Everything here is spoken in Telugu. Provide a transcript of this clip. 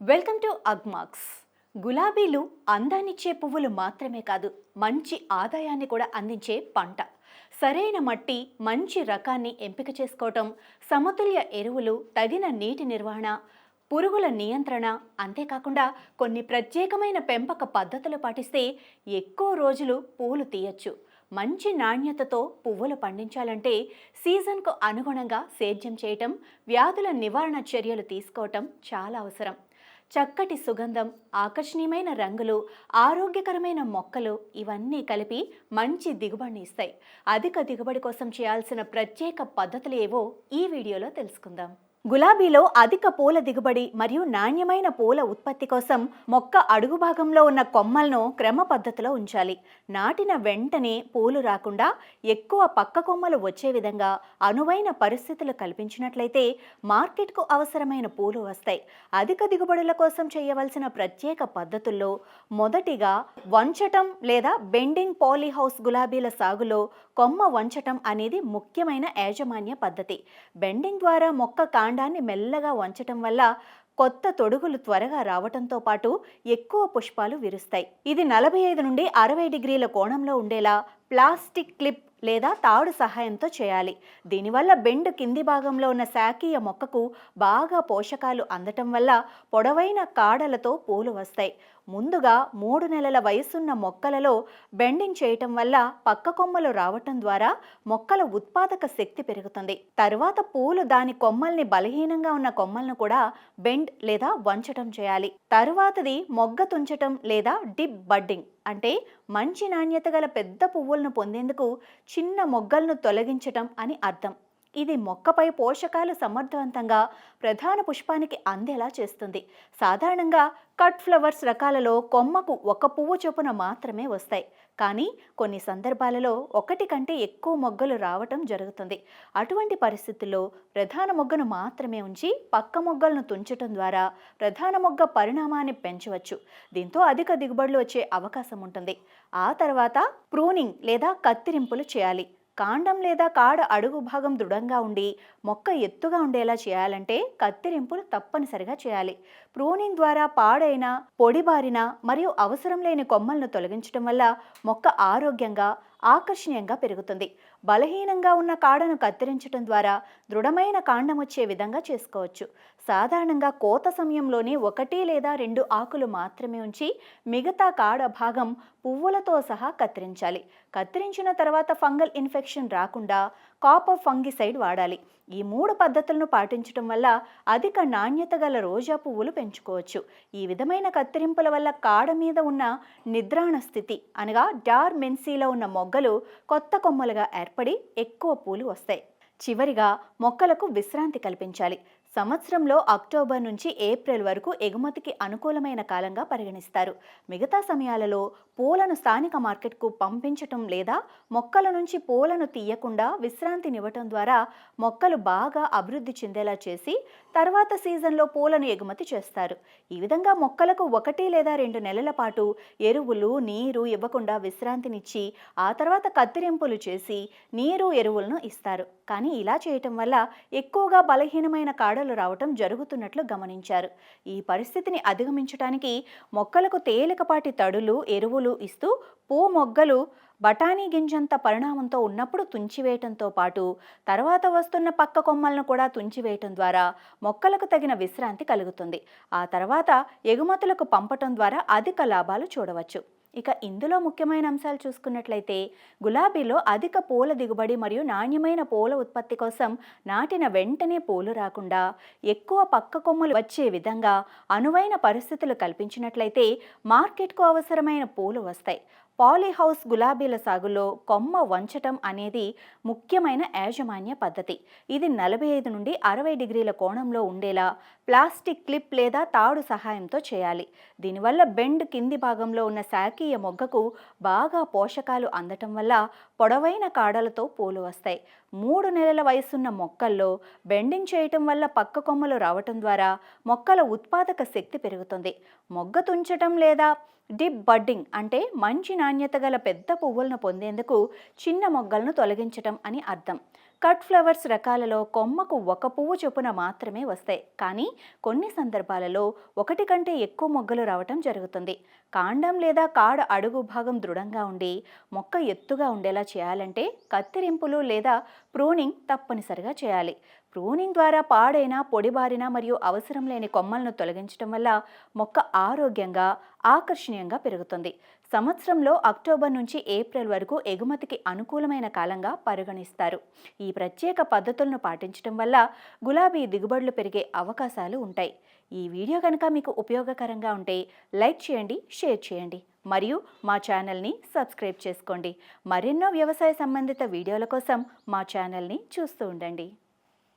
Welcome to Agmax. గులాబీలు అందాన్నిచ్చే పువ్వులు మాత్రమే కాదు మంచి ఆదాయాన్ని కూడా అందించే పంట. సరైన మట్టి మంచి రకాన్ని ఎంపిక చేసుకోవటం సమతుల్య ఎరువులు తగిన నీటి నిర్వహణ పురుగుల నియంత్రణ అంతేకాకుండా కొన్ని ప్రత్యేకమైన పెంపక పద్ధతులు పాటిస్తే ఎక్కువ రోజులు పూలు తీయచ్చు. మంచి నాణ్యతతో పువ్వులు పండించాలంటే సీజన్కు అనుగుణంగా సేద్యం చేయటం వ్యాధుల నివారణ చర్యలు తీసుకోవటం చాలా అవసరం. చక్కటి సుగంధం ఆకర్షణీయమైన రంగులు ఆరోగ్యకరమైన మొక్కలు ఇవన్నీ కలిపి మంచి దిగుబడిని ఇస్తాయి. అధిక దిగుబడి కోసం చేయాల్సిన ప్రత్యేక పద్ధతులు ఏవో ఈ వీడియోలో తెలుసుకుందాం. గులాబీలో అధిక పూల దిగుబడి మరియు నాణ్యమైన పూల ఉత్పత్తి కోసం మొక్క అడుగు భాగంలో ఉన్న కొమ్మలను క్రమ పద్ధతిలో ఉంచాలి. నాటిన వెంటనే పూలు రాకుండా ఎక్కువ పక్క కొమ్మలు వచ్చే విధంగా అనువైన పరిస్థితులు కల్పించినట్లయితే మార్కెట్కు అవసరమైన పూలు వస్తాయి. అధిక దిగుబడుల కోసం చేయవలసిన ప్రత్యేక పద్ధతుల్లో మొదటిగా వంచటం లేదా బెండింగ్ పాలీహౌస్ గులాబీల సాగులో కొమ్మ వంచటం అనేది ముఖ్యమైన యాజమాన్య పద్ధతి. బెండింగ్ ద్వారా మొక్క కాండాన్ని మెల్లగా వంచటం వల్ల కొత్త తొడుగులు త్వరగా రావటంతో పాటు ఎక్కువ పుష్పాలు విరుస్తాయి. ఇది నలభై ఐదు నుండి అరవై డిగ్రీల కోణంలో ఉండేలా ప్లాస్టిక్ క్లిప్ లేదా తాడు సహాయంతో చేయాలి. దీనివల్ల బెండ్ కింది భాగంలో ఉన్న శాకీయ మొక్కకు బాగా పోషకాలు అందటం వల్ల పొడవైన కాడలతో పూలు వస్తాయి. ముందుగా మూడు నెలల వయసున్న మొక్కలలో బెండింగ్ చేయటం వల్ల పక్క కొమ్మలు రావటం ద్వారా మొక్కల ఉత్పాదక శక్తి పెరుగుతుంది. తరువాత పూలు దాని కొమ్మల్ని బలహీనంగా ఉన్న కొమ్మలను కూడా బెండ్ లేదా వంచటం చేయాలి. తరువాతది మొగ్గ తుంచటం లేదా డిప్ బడ్డింగ్. అంటే మంచి నాణ్యత గల పెద్ద పువ్వులను పొందేందుకు చిన్న మొగ్గలను తొలగించటం అని అర్థం. ఇది మొక్కపై పోషకాలు సమర్థవంతంగా ప్రధాన పుష్పానికి అందేలా చేస్తుంది. సాధారణంగా కట్ ఫ్లవర్స్ రకాలలో కొమ్మకు ఒక పువ్వు చొప్పున మాత్రమే వస్తాయి. కానీ కొన్ని సందర్భాలలో ఒకటి కంటే ఎక్కువ మొగ్గలు రావటం జరుగుతుంది. అటువంటి పరిస్థితుల్లో ప్రధాన మొగ్గను మాత్రమే ఉంచి పక్క మొగ్గలను తుంచటం ద్వారా ప్రధాన మొగ్గ పరిణామాన్ని పెంచవచ్చు. దీంతో అధిక దిగుబడులు వచ్చే అవకాశం ఉంటుంది. ఆ తర్వాత ప్రూనింగ్ లేదా కత్తిరింపులు చేయాలి. కాండం లేదా కాడ అడుగు భాగం దృఢంగా ఉండి మొక్క ఎత్తుగా ఉండేలా చేయాలంటే కత్తిరింపులు తప్పనిసరిగా చేయాలి. ప్రూనింగ్ ద్వారా పాడైన పొడిబారిన మరియు అవసరం లేని కొమ్మలను తొలగించడం వల్ల మొక్క ఆరోగ్యంగా ఆకర్షణీయంగా పెరుగుతుంది. బలహీనంగా ఉన్న కాడను కత్తిరించడం ద్వారా దృఢమైన కాండం వచ్చే విధంగా చేసుకోవచ్చు. సాధారణంగా కోత సమయంలోనే ఒకటి లేదా రెండు ఆకులు మాత్రమే ఉంచి మిగతా కాడ భాగం పువ్వులతో సహా కత్తిరించాలి. కత్తిరించిన తర్వాత ఫంగల్ ఇన్ఫెక్షన్ రాకుండా కాపర్ ఫంగిసైడ్ వాడాలి. ఈ మూడు పద్ధతులను పాటించడం వల్ల అధిక నాణ్యత గల రోజా పువ్వులు పెంచుకోవచ్చు. ఈ విధమైన కత్తిరింపుల వల్ల కాడ మీద ఉన్న నిద్రాణ స్థితి అనగా డార్ మెన్సీలో ఉన్న మొగ్గలు కొత్త కొమ్మలుగా ఏర్పడి ఎక్కువ పూలు వస్తాయి. చివరిగా మొక్కలకు విశ్రాంతి కల్పించాలి. సంవత్సరంలో అక్టోబర్ నుంచి ఏప్రిల్ వరకు ఎగుమతికి అనుకూలమైన కాలంగా పరిగణిస్తారు. మిగతా సమయాలలో పూలను స్థానిక మార్కెట్కు పంపించటం లేదా మొక్కల నుంచి పూలను తీయకుండా విశ్రాంతినివ్వటం ద్వారా మొక్కలు బాగా అభివృద్ధి చెందేలా చేసి తర్వాత సీజన్లో పూలను ఎగుమతి చేస్తారు. ఈ విధంగా మొక్కలకు ఒకటి లేదా రెండు నెలల పాటు ఎరువులు నీరు ఇవ్వకుండా విశ్రాంతినిచ్చి ఆ తర్వాత కత్తిరింపులు చేసి నీరు ఎరువులను ఇస్తారు. కానీ కానీ ఇలా చేయటం వల్ల ఎక్కువగా బలహీనమైన కాడలు రావటం జరుగుతున్నట్లు గమనించారు. ఈ పరిస్థితిని అధిగమించడానికి మొక్కలకు తేలికపాటి తడులు ఎరువులు ఇస్తూ పూ మొగ్గలు బఠానీ గింజంత పరిణామంతో ఉన్నప్పుడు తుంచివేయటంతో పాటు తర్వాత వస్తున్న పక్క కొమ్మలను కూడా తుంచివేయటం ద్వారా మొక్కలకు తగిన విశ్రాంతి కలుగుతుంది. ఆ తర్వాత ఎగుమతులకు పంపటం ద్వారా అధిక లాభాలు చూడవచ్చు. ఇక ఇందులో ముఖ్యమైన అంశాలు చూసుకున్నట్లయితే గులాబీలో అధిక పూల దిగుబడి మరియు నాణ్యమైన పూల ఉత్పత్తి కోసం నాటిన వెంటనే పూలు రాకుండా ఎక్కువ పక్క కొమ్మలు వచ్చే విధంగా అనువైన పరిస్థితులు కల్పించినట్లయితే మార్కెట్కు అవసరమైన పూలు వస్తాయి. పాలీహౌస్ గులాబీల సాగులో కొమ్మ వంచటం అనేది ముఖ్యమైన యాజమాన్య పద్ధతి. ఇది నలభై ఐదు నుండి అరవై డిగ్రీల కోణంలో ఉండేలా ప్లాస్టిక్ క్లిప్ లేదా తాడు సహాయంతో చేయాలి. దీనివల్ల బెండ్ కింది భాగంలో ఉన్న శాకీయ మొగ్గకు బాగా పోషకాలు అందటం వల్ల పొడవైన కాడలతో పూలు వస్తాయి. మూడు నెలల వయసున్న మొక్కల్లో బెండింగ్ చేయటం వల్ల పక్క కొమ్మలు రావటం ద్వారా మొక్కల ఉత్పాదక శక్తి పెరుగుతుంది. మొగ్గ తుంచటం లేదా డిప్ బడ్డింగ్ అంటే మంచి నాణ్యత గల పెద్ద పువ్వులను పొందేందుకు చిన్న మొగ్గలను తొలగించటం అని అర్థం. కట్ ఫ్లవర్స్ రకాలలో కొమ్మకు ఒక పువ్వు చొప్పున మాత్రమే వస్తాయి. కానీ కొన్ని సందర్భాలలో ఒకటి కంటే ఎక్కువ మొగ్గలు రావటం జరుగుతుంది. కాండం లేదా కాడ అడుగు భాగం దృఢంగా ఉండి మొక్క ఎత్తుగా ఉండేలా చేయాలంటే కత్తిరింపులు లేదా ప్రూనింగ్ తప్పనిసరిగా చేయాలి. ప్రూనింగ్ ద్వారా పాడైన పొడిబారిన మరియు అవసరం లేని కొమ్మలను తొలగించడం వల్ల మొక్క ఆరోగ్యంగా ఆకర్షణీయంగా పెరుగుతుంది. సంవత్సరంలో అక్టోబర్ నుంచి ఏప్రిల్ వరకు ఎగుమతికి అనుకూలమైన కాలంగా పరిగణిస్తారు. ఈ ప్రత్యేక పద్ధతులను పాటించడం వల్ల గులాబీ దిగుబడులు పెరిగే అవకాశాలు ఉంటాయి. ఈ వీడియో కనుక మీకు ఉపయోగకరంగా ఉంటే లైక్ చేయండి షేర్ చేయండి మరియు మా ఛానల్ని సబ్స్క్రైబ్ చేసుకోండి. మరెన్నో వ్యవసాయ సంబంధిత వీడియోల కోసం మా ఛానల్ని చూస్తూ ఉండండి.